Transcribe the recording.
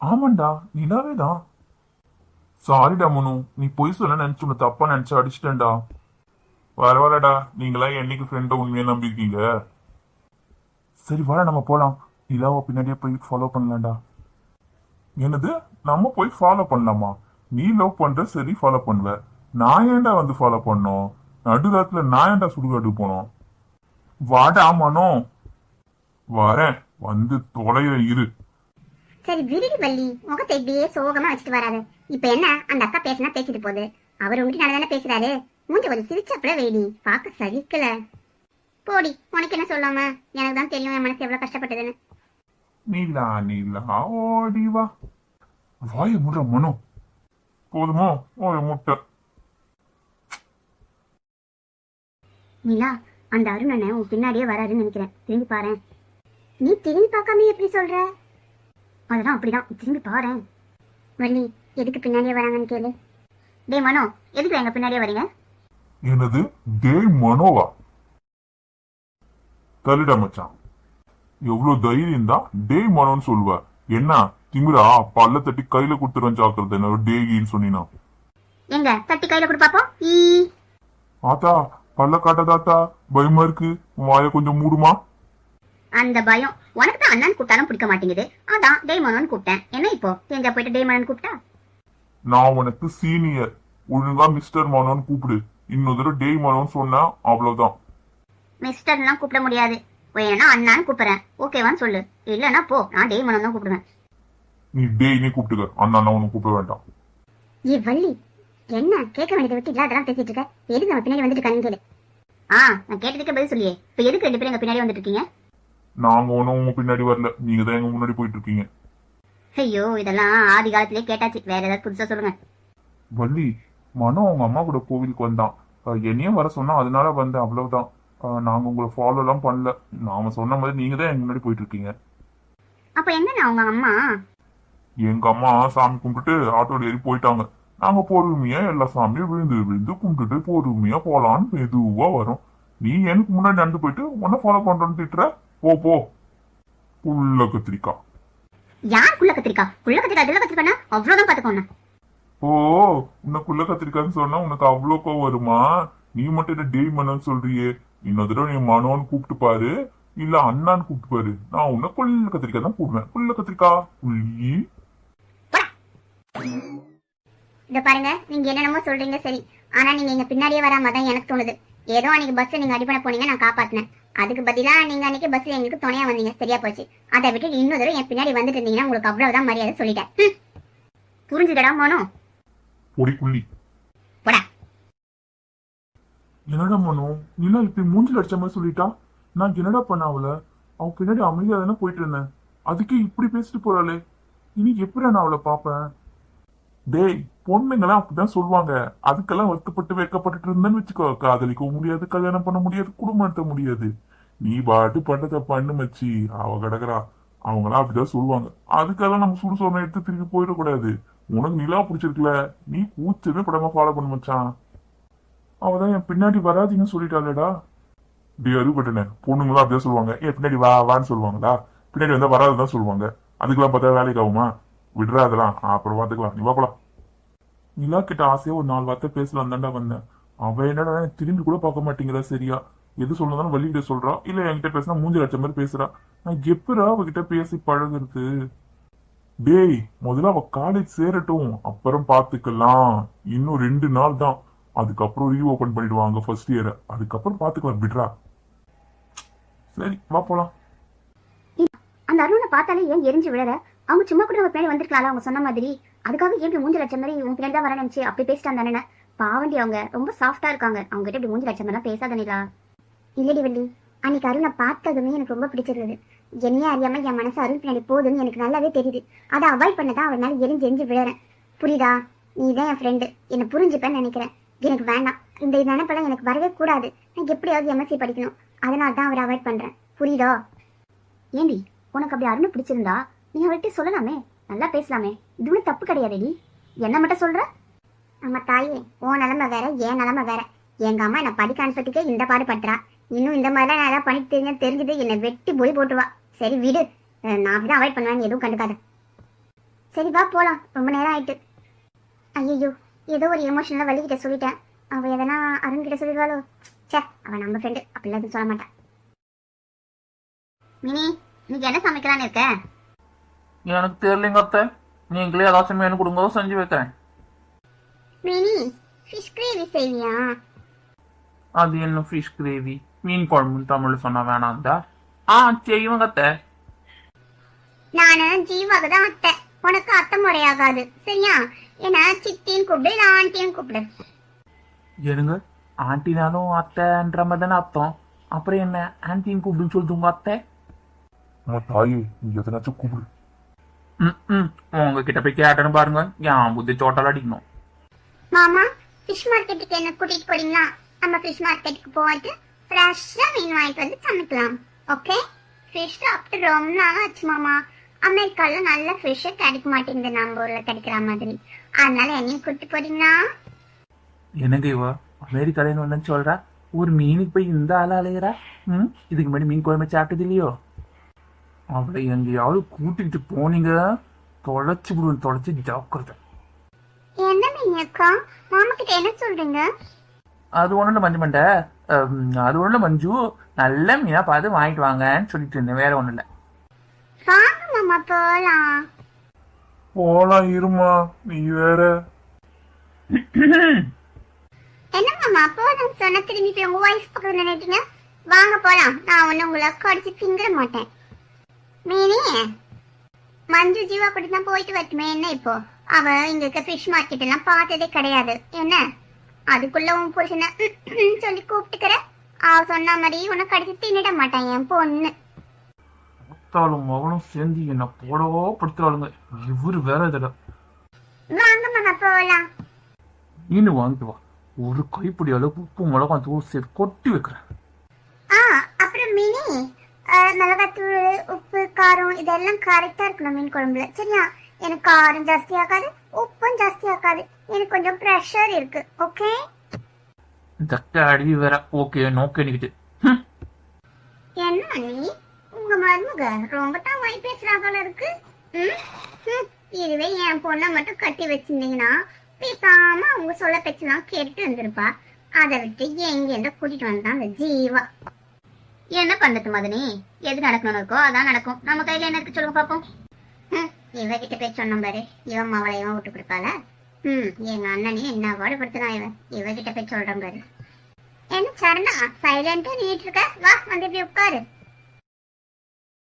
ஆமாண்டா நிலாவே தான் சாரிடா மனு. நீ பொய் சொல்ல நினைச்சு உன்னை தப்பா நினைச்சு அடிச்சிட்டேன்டா. பரவாயில்லடா நீங்களா என்னைக்கு ஃப்ரெண்ட உண்மையா நம்பிருக்கீங்க சரி வர நம்ம போலாம். நிலாவை பின்னாடியே போய் ஃபாலோ பண்ணலாம்டா. என்னது? நம்ம போய் ஃபாலோ பண்ணலாமா? நீ லவ் பண்ற சரி ஃபாலோ பண்ணுவ. நான் ஏன்டா வந்து ஃபாலோ பண்ணோம்? நடுராத்துல நான் ஏன்டா சுடுகாடு போனோம்? வாடா மனோ. வரேன். வந்து தொலைற இரு. சரி விருடி வள்ளி முகத்தை இப்படியே சோகமா வச்சுட்டு வராது. இப்ப என்ன? அந்த அக்கா பேசினா பேசிட்டு போகுது. அவர் உங்ககிட்ட நல்லா தானே பேசுறாரு. மூஞ்ச கொஞ்சம் சிரிச்சப்பல வேடி. பார்க்க சகிக்கல. போடி உனக்கு என்ன சொல்லாம? எனக்கு தான் தெரியும் என் மனசு எவ்வளவு கஷ்டப்பட்டதுன்னு. நீலா நீலா ஓடி வா. வாய முடுற மனோ. போதுமோ? ஒரு முட்டை. நிலா அந்த அருண் அண்ணன் உன் பின்னாடியே வராருன்னு நினைக்கிறேன். திரும்பி பாரு நீ திரும்பி பார்க்காம எப்படி சொல்ற? அதெல்லாம் அப்படிதான். திரும்பி பாரு வள்ளி எதுக்கு பின்னாடியே வராங்கன்னு கேளு. டேய் மனோ எதுக்கு எங்க பின்னாடியே வரீங்க? என்னது? டேய் மனோவா? தள்ளிடா மச்சான். எவ்வளவு தைரியம் தான் டேய் மனோன்னு சொல்லுவ. என்ன? திமிரா? பல்ல தட்டி கையில கொடுத்துருவேன் ஜாக்கிரதை. என்ன டேகின்னு சொன்னீனா. எங்க? தட்டி கையில கொடு பாப்போம். ஈ. ஆத்தா பல்ல காட்டாதாத்தா பயமா இருக்கு? வாய கொஞ்சம் மூடுமா? அந்த பயம். உனக்கு தான் அண்ணன் கூப்பிட்டாலும் பிடிக்க மாட்டேங்குது. அதான் டேமனோன்னு கூப்பிட்டேன். என்ன இப்போ? தேஞ்சா போயிட்டு டேமனன் கூப்பிட்டா? நான் உனக்கு சீனியர். ஒழுங்கா மிஸ்டர் மனோன்னு கூப்பிடு. இன்னொரு தடவை டேய் மனோன்னு சொன்னா அவ்வளவுதான். மிஸ்டர்லாம் கூப்பிட முடியாது. வேணா அண்ணான்னு கூப்பிடுறேன். ஓகேவான்னு சொல்லு. இல்லைன்னா போ. நான் டேமனன் தான் கூப்பிடுவேன். நீ டேய்னே கூப்பிட்டுக்க. அண்ணா நான் உனக்கு கூப்பிட வேண்டாம். ஏ வள்ளி. என்ன? கேட்க வேண்டியதை விட்டு இல்லாதெல்லாம் பேசிட்டு இருக்க. எதுக்கு நம்ம பின்னாடி வந்துட்டு கேளு ஆ நான் கேட்டதுக்கே பதில் சொல்லியே. இப்போ எதுக்கு ரெண்டு பேரும் எங்க பின்னாடி வந்துட்டு இருக்கீங்க நாங்க ஒன்னும் உங்க பின்னாடி வரல. நீங்க தான் எங்க முன்னாடி போயிட்டு இருக்கீங்க ஐயோ இதெல்லாம் ஆதி காலத்திலே கேட்டாச்சு. வேற ஏதாவது புதுசா சொல்லுங்க. வள்ளி மனோ அவங்க அம்மா கூட கோவிலுக்கு வந்தான். என்னையும் வர சொன்னா அதனால வந்தேன். அவ்வளவுதான். நாங்க உங்களை ஃபாலோ எல்லாம் பண்ணல. நாம சொன்ன மாதிரி நீங்க தான் எங்க முன்னாடி போயிட்டு இருக்கீங்க அப்ப எங்க அவங்க அம்மா? எங்க அம்மா சாமி கும்பிட்டுட்டு ஆட்டோல ஏறி போயிட்டாங்க. நாங்க பொறுமையா எல்லா சாமியும் விழுந்து விழுந்து கும்பிட்டுட்டு பொறுமையா போலான்னு மெதுவா வரோம். நீ எனக்கு முன்னாடி நடந்து போயிட்டு உன்ன ஃபாலோ பண்றேன்னு திட்டுற? போ போ. புள்ள கத்திரிக்காய் யார் குள்ள கத்திரிக்கா? குள்ள கத்திரிக்கா இதுல கத்திரிக்கானா அவ்வளவுதான் பாத்துக்கோண்ணா ஓ உனக்குள்ள கத்திரிக்கான்னு சொன்னா உனக்கு அவ்வளோ கோவம் வருமா? நீ மட்டும் என்ன டேய் மனோன்னு சொல்றியே? இன்னொரு தடவை நீ மனோன்னு கூப்பிட்டு பாரு. இல்ல அண்ணான்னு கூப்பிட்டு பாரு. நான் உன்னை குள்ள கத்திரிக்காய் தான் கூப்பிடுவேன். குள்ள கத்திரிக்காய் புள்ளி. இத பாருங்க நீங்க என்னென்னமோ சொல்றீங்க சரி. ஆனா நீங்க எங்க பின்னாடியே வராம தான் எனக்கு தோணுது. ஏதோ அன்னைக்கு பஸ் நீங்க அடிப்பட போனீங்க நான் காப்பாத்தினேன். அதுக்கு பதிலா நீங்க அன்னைக்கு பஸ்ல எங்களுக்கு துணையா வந்தீங்க சரியா போச்சு. அதை விட்டு இன்னொரு தடவை என் பின்னாடி வந்துட்டு இருந்தீங்கன்னா உங்களுக்கு அவ்வளவுதான் மரியாதை சொல்லிட்டேன். ஹம். புரிஞ்சுதடா மோனோ? பொடி புள்ளி போடா. என்னடா மனோ? நீலாம் இப்படி மூஞ்சில் அடிச்ச மாதிரி சொல்லிட்டா? நான் என்னடா பண்ண அவள? அவ பின்னாடி அமைதியா தானே போயிட்டு இருந்தேன். அதுக்கே இப்படி பேசிட்டு போறாளே. இனி எப்படி நான் அவளை பாப்பேன் டேய் பொண்ணுங்களாம் அப்படிதான் சொல்லுவாங்க. அதுக்கெல்லாம் வருத்தப்பட்டு வைக்கப்பட்டுட்டு இருந்தேன்னு வச்சுக்கோ காதலிக்கவும் முடியாது கல்யாணம் பண்ண முடியாது குடும்பம் நடத்த முடியாது. நீ பாட்டு பண்றத பண்ணு மச்சி. அவ கிடக்குறா. அவங்களாம் அப்படிதான் சொல்லுவாங்க. அதுக்கெல்லாம் நம்ம சுடு சொன்ன எடுத்து திருப்பி போயிடக்கூடாது. உனக்கு நிலா பிடிச்சிருக்குல நீ கூச்சமே படமா ஃபாலோ பண்ண மச்சான். அவதான் என் பின்னாடி வராதீங்கன்னு சொல்லிட்டாளேடா. டி அறுபட்டனே பொண்ணுங்களாம் அப்படியே சொல்லுவாங்க. ஏன் பின்னாடி வா வான்னு சொல்லுவாங்களா? பின்னாடி வந்தா வராதுதான் சொல்லுவாங்க. அதுக்கெல்லாம் பார்த்தா வேலைக்கு ஆகுமா? விடுறா அதெல்லாம் அப்புறம் பார்த்துக்கலாம் நீ வாக்கலாம் நிலா கிட்ட ஆசையா ஒரு நாலு வார்த்தை பேசலாம் தாண்டா வந்தேன். அவ என்னடா திரும்பி கூட பார்க்க மாட்டேங்கிறா சரியா? எது சொல்லணும் வள்ளிகிட்ட சொல்றா. இல்ல என்கிட்ட பேசினா மூஞ்சி அடிச்ச மாதிரி பேசுறா. நான் எப்படா அவகிட்ட பேசி பழகுறது? டேய் முதல்ல அவ காலேஜ் சேரட்டும். அப்புறம் பாத்துக்கலாம். இன்னும் ரெண்டு நாள் தான். அதுக்கப்புறம் ரீ ஓபன் பண்ணிடுவாங்க ஃபர்ஸ்ட் இயர் அதுக்கப்புறம் பாத்துக்கலாம். விடுறா. சரி வா போலாம். அந்த அருணை பார்த்தாலே ஏன் எரிஞ்சு விழற அவங்க சும்மா கூட அவங்க பின்னாடி வந்திருக்கலாம்ல அவங்க சொன்ன மாதிரி. அதுக்காக எப்படி இப்படி மூஞ்சி மாதிரி உன் பின்னாடி தான் வர நினைச்சு அப்படி பேசிட்டான் தானே பாவண்டி அவங்க ரொம்ப சாஃப்டா இருக்காங்க. அவங்க கிட்ட இப்படி மூஞ்சி லட்சம் மாதிரிலாம் பேசாத இல்லடி வள்ளி அன்னைக்கு அருணை பார்த்ததுமே எனக்கு ரொம்ப பிடிச்சிருந்தது. என்னையே அறியாம என் மனசு அருண் பின்னாடி போகுதுன்னு எனக்கு நல்லாவே தெரியுது. அதை அவாய்ட் பண்ணதான் அவர் அவனால எரிஞ்சு எரிஞ்சு விழறேன். புரியுதா? நீ தான் என் ஃப்ரெண்டு என்னை புரிஞ்சுப்பேன்னு நினைக்கிறேன். எனக்கு வேண்டாம். இந்த நினைப்பெல்லாம் எனக்கு வரவே கூடாது. நான் எப்படியாவது எம்எஸ்சி படிக்கணும். அதனால தான் அவரை அவாய்ட் பண்றேன். புரியுதா? ஏண்டி உனக்கு அப்படி அருண் பிடிச்சிருந்தா? நீ அவர்கிட்ட சொல்லலாமே? நல்லா பேசலாமே. இது ஒன்றும் தப்பு கிடையாதுடி என்ன மட்டும் சொல்ற? நம்ம தாயே உன் நிலமை வேற என் நிலமை வேற. எங்க அம்மா என்னை படிக்க அனுப்பத்துக்கே இந்த பாடு பட்டுறா இன்னும் இந்த மாதிரிலாம் நான் ஏதாவது பண்ணிட்டு தெரிஞ்சு தெரிஞ்சது என்னை வெட்டி போய் போட்டுருவா. சரி விடு. நான் அப்படிதான் அவாய்ட் பண்ணுவேன் எதுவும் கண்டுக்காத. சரி வா போலாம். ரொம்ப நேரம் ஆயிட்டு. ஐயோ ஏதோ ஒரு எமோஷனலாக வள்ளிக்கிட்ட சொல்லிட்டேன். அவ எதனா அருண் கிட்ட சொல்லிடுவாளோ? ச்சே அவன் நம்ம ஃப்ரெண்டு அப்படிலாம் எதுவும் சொல்ல மாட்டான் மினி இன்னைக்கு என்ன சமைக்கலான்னு இருக்க? எனக்கு தெரியலைங்க அத்தை. நீங்களே ஏதாச்சும் வேணும் கொடுங்க செஞ்சு வைக்கிறேன். மினி ஃபிஷ் கிரேவி செய்வியா? அது என்ன ஃபிஷ் கிரேவி மீன் குழம்புன்னு தமிழ்ல சொன்னா வேணாம்டா. ஆ செய்வோங்க அத்தை. நானு ஜீவாக்கு தான் அத்தை. உனக்கு அத்தை முறையாகாது. சரியா? என்ன சித்தின்னு கூப்பிடு இல்ல ஆண்டின்னு கூப்பிடு. ஏனுங்க ஆண்டினாலும் அத்தைன்ற மாதிரி தானே அர்த்தம். அப்புறம் என்ன? ஆன்டின்னு கூப்பிடுன்னு சொல்லுது உங்க அத்தை? அம்மா தாயே நீ எதனாச்சும் கூப்பிடு. ம் உங்ககிட்ட போய் கேட்டேன்னு பாருங்க என் புத்தி சோட்டால் அடிக்கணும் மாமா ஃபிஷ் மார்க்கெட்டுக்கு என்ன கூட்டிட்டு போறீங்களா நம்ம ஃபிஷ் மார்க்கெட்டுக்கு போயிட்டு ஃப்ரெஷ்ஷா மீன் வாங்கிட்டு வந்து சமைக்கலாம் ஓகே ஃபிஷ் சாப்பிட்டு ரொம்ப நாள் ஆச்சு மாமா அமெரிக்கால நல்ல ஃபிஷ் கிடைக்க மாட்டேங்குது நம்ம ஊர்ல கிடைக்கிற மாதிரி அதனால என்னையும் கூட்டிட்டு போறீங்களா என்னங்க இவ அமெரிக்காலேருந்து வந்தேன்னு சொல்றா ஒரு மீனுக்கு போய் இந்த ஆளா அலையிறா ம் இதுக்கு முன்னாடி மீன் குழம்பு சாப்பிட்டது இல்லையோ அவளை எங்கேயாவது கூட்டிகிட்டு போனீங்க? தொலைச்சு விடுவேன் தொலைச்சு ஜாக்கிரதை. என்ன மீன் அக்கா? மாமா கிட்ட என்ன சொல்றீங்க? அது இல்லை மஞ்சு மண்டை. அது இல்லை மஞ்சு. நல்ல மீனா பார்த்து வாங்கிட்டு வாங்கன்னு சொல்லிட்டு இருந்தேன். வேற இல்லை. வாங்க மாமா போலாம். போலாம் இருமா. நீ வேற. என்ன மாமா போதும் சொன்ன திரும்பி போய் உங்க ஒய்ஃப் பக்கத்துல நினைட்டீங்க வாங்க போலாம். நான் ஒண்ணு உங்களை கடிச்சு திங்கிற மாட்டேன். மீனி மஞ்சு ஜீவா கூட தான் போயிட்டு வரட்டுமே என்ன இப்போ? அவ இங்க இருக்க ஃபிஷ் மார்க்கெட் எல்லாம் பார்த்ததே கிடையாது. என்ன? அதுக்குள்ள உன் புருஷனை சொல்லி கூப்பிட்டுக்கிற? அவ சொன்ன மாதிரி உன்னை கடிச்சு தின்னிட மாட்டான் என் பொண்ணு. அத்தாலும் மகனும் சேர்ந்து என்ன போடவோ படுத்துறாளுங்க. இவரு வேற இதில். வாங்க மாமா போலாம் இன்னும் வாங்கிட்டு வா. ஒரு கைப்பிடி அளவுக்கு உப்பு மிளகாய் தூள் சேர்த்து கொட்டி வைக்கிறேன். ஆ அப்புறம் மினி மிளகாத்தூள் உப்பு காரம் இதெல்லாம் கரெக்டா இருக்கணும் மீன் குழம்புல. சரியா? எனக்கு காரம் ஜாஸ்தி ஆகாது உப்பும் ஜாஸ்தி ஆகாது. எனக்கு கொஞ்சம் ப்ரெஷர் இருக்கு ஓகே தக்க அடி வேற ஓகே நோக்கே நிக்கிட்டு. என்ன நீ உங்க மருமக ரொம்ப தான் வாய் பேசுறாங்கள இருக்கு. இதுவே என் பொண்ணை மட்டும் கட்டி வச்சிருந்தீங்கன்னா பேசாம அவங்க சொல்ல பேச்செல்லாம் கேட்டு வந்திருப்பா அதை விட்டு எங்க கூட்டிட்டு வந்தான் அந்த ஜீவா. என்ன பண்றது மதனி? எது நடக்கணும்னு இருக்கோ அதான் நடக்கும். நம்ம கையில என்ன இருக்கு சொல்லுங்க பாப்போம். இவகிட்ட போய் சொன்னோம் பாரு. இவன் மவளை இவன் விட்டு கொடுப்பாள? ம் எங்க அண்ணனே என்ன பாடுபடுத்தினா இவன்? இவகிட்ட போய் சொல்றேன் பாரு. என்ன சரணா சைலண்டா நீட்டு இருக்க வா வந்து இப்படி உட்காரு.